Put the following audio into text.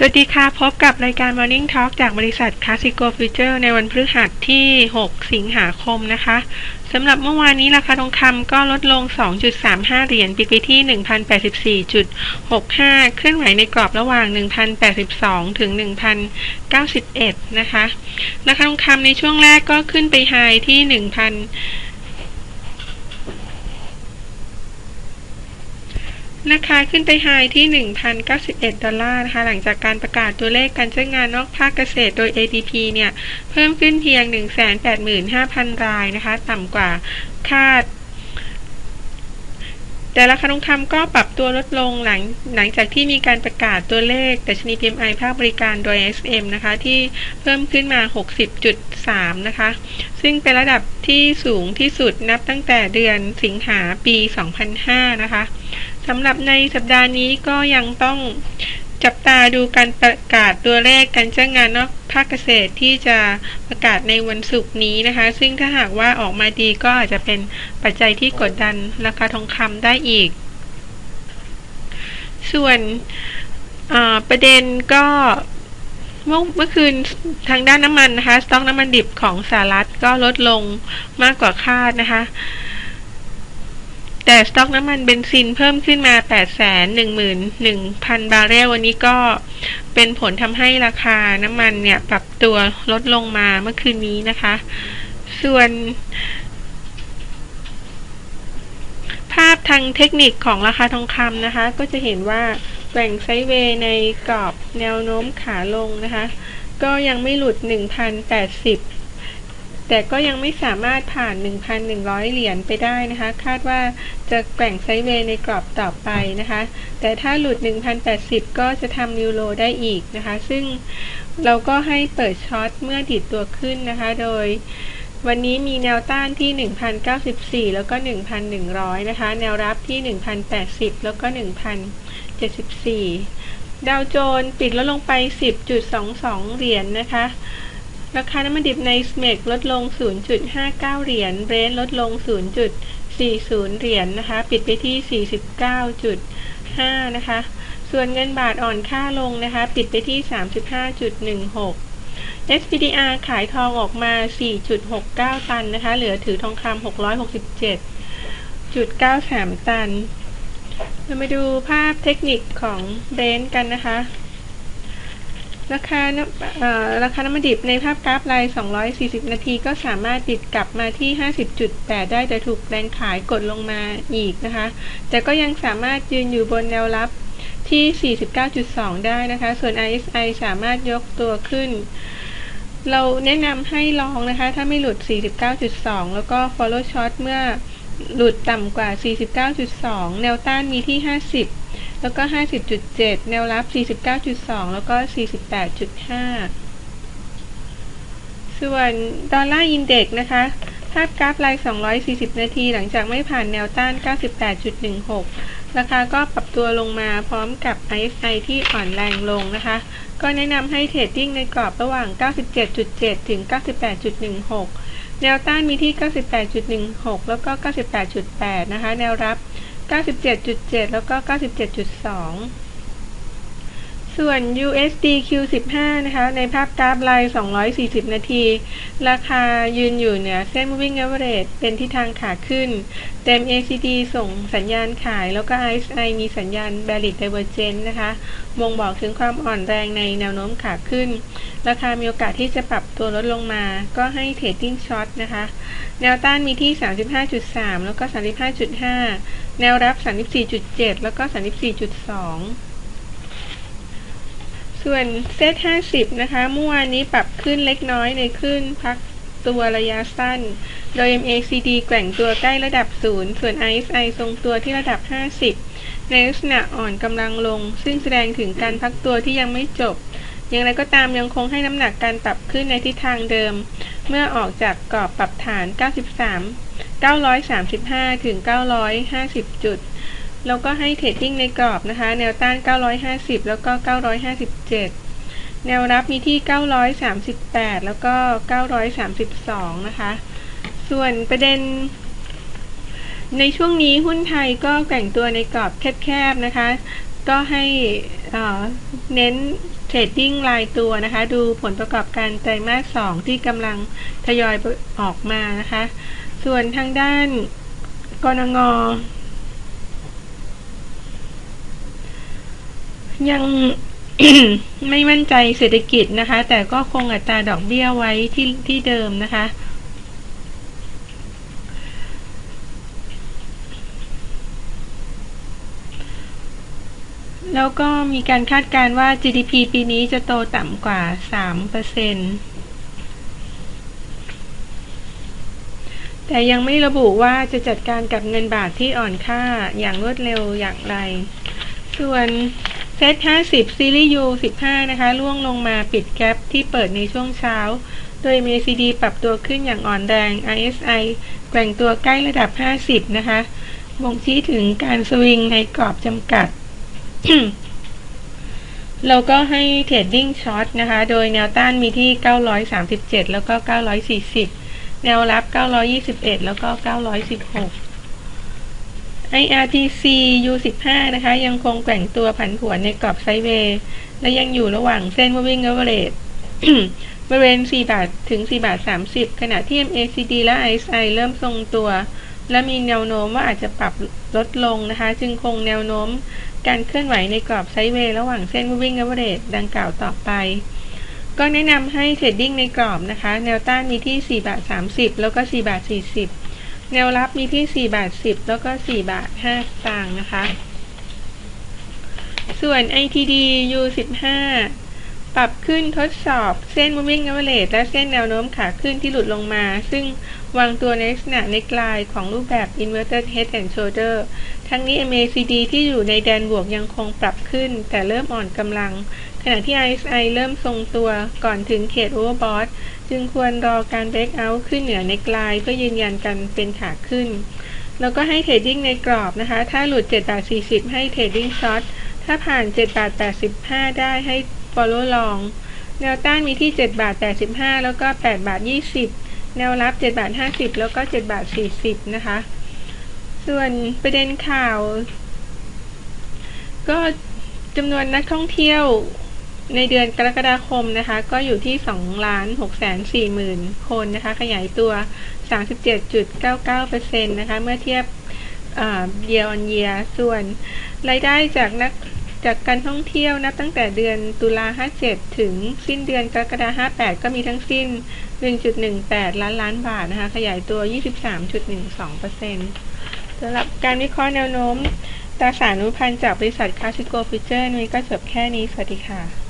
สวัสดีค่ะ พบกับรายการ Morning Talk จากบริษัท Classico Future ในวันพฤหัสที่ 6 สิงหาคมนะคะสำหรับเมื่อวานนี้ราคาทองคำก็ลดลง 2.35 เหรียญปิดไปที่ 1,084.65 เคลื่อนไหวในกรอบระหว่าง 1,082 ถึง 1,091 นะคะ ราคาทองคำในช่วงแรกก็ขึ้นไปไฮที่ 1,000 ราคาขึ้นไปไฮที่ 1,091 ดอลลาร์นะคะ หลังจากการประกาศตัวเลขการจ้างงานนอกภาคเกษตรโดย ADP เนี่ย เพิ่มขึ้นเพียง 185,000 รายนะคะ ต่ำกว่าคาด แต่ราคาทองคำก็ปรับตัวลดลงหลังหลังจากที่มีการประกาศตัวเลขดัชนี PMI ภาคบริการโดย SM นะคะ ที่เพิ่มขึ้นมา 60.3 นะคะ ซึ่งเป็นระดับที่สูงที่สุดนับตั้งแต่เดือนสิงหาปี 2005 นะคะ สำหรับในสัปดาห์นี้ก็ยังต้องจับตาดูการประกาศตัวเลขการจ้างงานนอกภาคเกษตรที่จะประกาศในวันศุกร์นี้นะคะ ซึ่งถ้าหากว่าออกมาดีก็อาจจะเป็นปัจจัยที่กดดันราคาทองคำได้อีก ส่วนประเด็นก็เมื่อเมื่อคืนทางด้านน้ำมันนะคะ สต็อกน้ำมันดิบของสหรัฐก็ลดลงมากกว่าคาดนะคะ แต่สต็อกน้ำมันเบนซินเพิ่มขึ้นมา 8 1 1 0 0 0 บาร์เรล วันนี้ก็เป็นผลทำให้ราคาน้ำมันเนี่ยปรับตัวลดลงมาเมื่อคืนนี้นะคะ ส่วน ภาพทางเทคนิคของราคาทองคำนะคะ ก็จะเห็นว่าแกว่งไซด์เวย์ในกรอบแนวโน้มขาลงนะคะ ก็ยังไม่หลุด 1,080 แต่ก็ยังไม่สามารถผ่าน 1,100 เหรียญไปได้นะคะ คาดว่าจะแกว่งไซเวย์ในกรอบต่อไปนะคะ แต่ถ้าหลุด 1,080 ก็จะทำนิวโรได้อีกนะคะ ซึ่งเราก็ให้เปิดช็อตเมื่อดิดตัวขึ้นนะคะ โดยวันนี้มีแนวต้านที่ 1,094 แล้วก็ 1,100 นะคะ แนวรับที่ 1,080 แล้วก็ 1,074 ดาวโจนปิดลดลงไป 10.22 เหรียญนนะคะ ราคาน้ำมันดิบในสเมกลดลง 0.59 เหรียญเบรนท์ลดลง 0.40 เหรียญนนะคะ ปิดไปที่ 49.5 นะคะ ส่วนเงินบาทอ่อนค่าลงนะคะ ปิดไปที่ 35.16 SPDR ขายทองออกมา 4.69 ตันนะคะ เหลือถือทองคำ667.93 ตัน เรามาดูภาพเทคนิคของเบรนท์กันนะคะ ราคาราคาน้ำมันดิบในภาพกราฟไลน์240 นาทีก็สามารถติดกลับมาที่ 50.8 ได้แต่ถูกแรงขายกดลงมาอีกนะคะ แต่ก็ยังสามารถยืนอยู่บนแนวรับที่ 49.2 ได้นะคะ ส่วน RSI สามารถยกตัวขึ้น เราแนะนำให้ลองนะคะ ถ้าไม่หลุด 49.2 แล้วก็ follow short เมื่อหลุดต่ำกว่า 49.2 แนวต้านมีที่ 50 แล้วก็ 50.7 แนวรับ 49.2 แล้วก็ 48.5 ส่วนดอลลาร์อินเด็กนะคะ ภาพกราฟไลน์240 นาที หลังจากไม่ผ่านแนวต้าน 98.16 ราคาก็ปรับตัวลงมาพร้อมกับ RSI ที่อ่อนแรงลงนะคะ ก็แนะนำให้เทรดดิ้งในกรอบระหว่าง 97.7 ถึง 98.16 แนวต้านมีที่ 98.16 แล้วก็ 98.8 นะคะ แนวรับ 97.7 แล้วก็ 97.2 ส่วน USD Q15 นะคะ ในภาพกราฟไลน์240 นาที ราคายืนอยู่เหนือเส้น moving average เป็นทิศทางขาขึ้น เต็ม ACD ส่งสัญญาณขาย แล้วก็ RSI มีสัญญาณ bearish divergence นะคะบ่งบอกถึงความอ่อนแรงในแนวโน้มขาขึ้น ราคามีโอกาสที่จะปรับตัวลดลงมา ก็ให้ trading short นะคะ แนวต้านมีที่ 35.3 แล้วก็ 35.5 แนวรับ 34.7 แล้วก็ 34.2 ส่วนเซต50 นะคะ เมื่อวานนี้ปรับขึ้นเล็กน้อยในขึ้นพักตัวระยะสั้น โดย MACD แกว่งตัวใกล้ระดับ 0 ส่วน RSI ทรงตัวที่ระดับ 50 ในลักษณะอ่อนกำลังลง ซึ่งแสดงถึงการพักตัวที่ยังไม่จบ อย่างไรก็ตามยังคงให้น้ำหนักการปรับขึ้นในทิศทางเดิม เมื่อออกจากกรอบปรับฐาน 93 935 ถึง 950 จุด แล้วก็ให้เทรดดิ้งในกรอบนะคะ แนวต้าน 950 แล้วก็ 957 แนวรับมีที่ 938 แล้วก็ 932 นะคะ ส่วนประเด็น ในช่วงนี้หุ้นไทยก็แกว่งตัวในกรอบแคบๆนะคะ ก็ให้เน้นเทรดดิ้งรายตัวนะคะ ดูผลประกอบการไตรมาสสองที่กำลังทยอยออกมานะคะ ส่วนทางด้านกรงง ยังไม่มั่นใจเศรษฐกิจนะคะ แต่ก็คงอัตราดอกเบี้ยไว้ที่ที่เดิมนะคะ แล้วก็มีการคาดการณ์ว่า GDP ปีนี้จะโตต่ำกว่า 3%แต่ยังไม่ระบุว่าจะจัดการกับเงินบาทที่อ่อนค่าอย่างรวดเร็วอย่างไร ส่วน เซต50 ซีรีส์ U 15 นะคะล่วงลงมาปิดแกลบที่เปิดในช่วงเช้า โดย MACD ปรับตัวขึ้นอย่างอ่อนแรง RSI แกว่งตัวใกล้ระดับ 50 นะคะบ่งชี้ถึงการสวิงในกรอบจำกัด เราก็ให้เทรดดิ้งช็อตนะคะ โดยแนวต้านมีที่ 937 แล้วก็ 940 แนวรับ 921 แล้วก็ 916 IRTC U15 นะคะ ยังคงแกว่งตัวผันผวนในกรอบไซด์เวย์และยังอยู่ระหว่างเส้น moving average บริเวณ 4 บาท ถึง 4 บาท 30 ขณะที่ MACD และ RSI เริ่มทรงตัว และมีแนวโน้มว่าอาจจะปรับลดลงนะคะ จึงคงแนวโน้มการเคลื่อนไหวในกรอบไซด์เวย์ระหว่างเส้น moving average ดังกล่าวต่อไป ก็แนะนำให้เทรดดิ้งในกรอบนะคะ แนวต้านมีที่ 4 บาท 30 แล้วก็ 4 บาท 40 แนวรับมีที่ 4 บาท 10 แล้วก็ 4 บาท5สตางค์นะคะ ส่วน ITD U15 ปรับขึ้นทดสอบเส้น moving average และเส้นแนวโน้มขาขึ้นที่หลุดลงมา ซึ่งวางตัวในลักษณะในกลายของรูปแบบ inverted head and shoulder ทั้งนี้ MACD ที่อยู่ในแดนบวกยังคงปรับขึ้น แต่เริ่มอ่อนกำลัง ณะที่ RSI เริ่มทรงตัวก่อนถึงเขต overbought จึงควรรอการ break out ขึ้นเหนือในกลายเพื่อยืนยันกันเป็นขาขึ้น แล้วก็ให้เทรดดิ้งในกรอบนะคะ ถ้าหลุด7บาท40 ให้เทรดดิ้งช็อตถ้าผ่าน7บาท85 ได้ให้ follow long แนวต้านมีที่7บาท85 แล้วก็8บาท20 แนวรับ7บาท50 แล้วก็7บาท40 นะคะ ส่วนประเด็นข่าว ก็จำนวนนักท่องเที่ยว ในเดือนกรกฎาคมนะคะ ก็อยู่ที่2ล้าน6แสน4หมื่นคนนะคะ ขยายตัว 37.99%นะคะ เมื่อเทียบเอ่อ year on year ส่วน รายได้จากนักจากการท่องเที่ยวนับตั้งแต่เดือนตุลา57 ถึงสิ้นเดือนกรกฎาคม58 ก็มีทั้งสิ้น 1.18 ล้านล้านบาทนะคะ ขยายตัว 23.12%สำหรับการวิเคราะห์แนวโน้มตราสารอนุพันธ์จากบริษัทคาสิโกฟิเจอร์นี้ก็จบแค่นี้ สวัสดีค่ะ